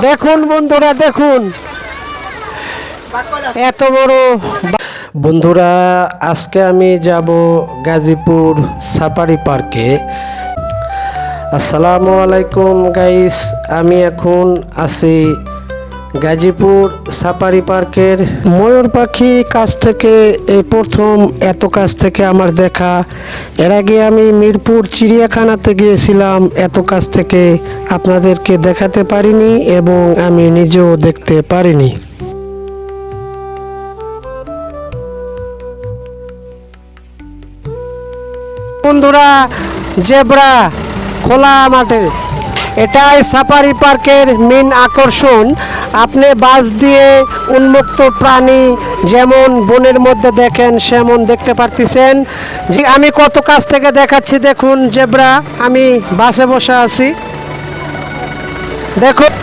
দেখুন বন্ধুরা, দেখুন। এত বড় বন্ধুরা, আজকে আমি যাব গাজীপুর সাফারি পার্কে। আসসালামু আলাইকুম গাইস আমি এখন আছি গাজীপুর সাফারি পার্কের ময়ূর পাখি কাছ থেকে, এই প্রথম এত কাছ থেকে আমার দেখা। এর আগে আমি মিরপুর চিড়িয়াখানাতে গিয়েছিলাম, এত কাছ থেকে আপনাদেরকে দেখাতে পারিনি এবং আমি নিজেও দেখতে পারিনি। বন্ধুরা, জেব্রা, খোলা মাঠে এটাই সাফারি পার্কের মেন আকর্ষণ। আপনি বাস দিয়ে উন্মুক্ত প্রাণী যেমন বনের মধ্যে দেখেন, সেমন দেখতে পারতেছেন। যে আমি কত কাছ থেকে দেখাচ্ছি দেখুন, জেব্রা, আমি বাসে বসে আছি। দেখুন।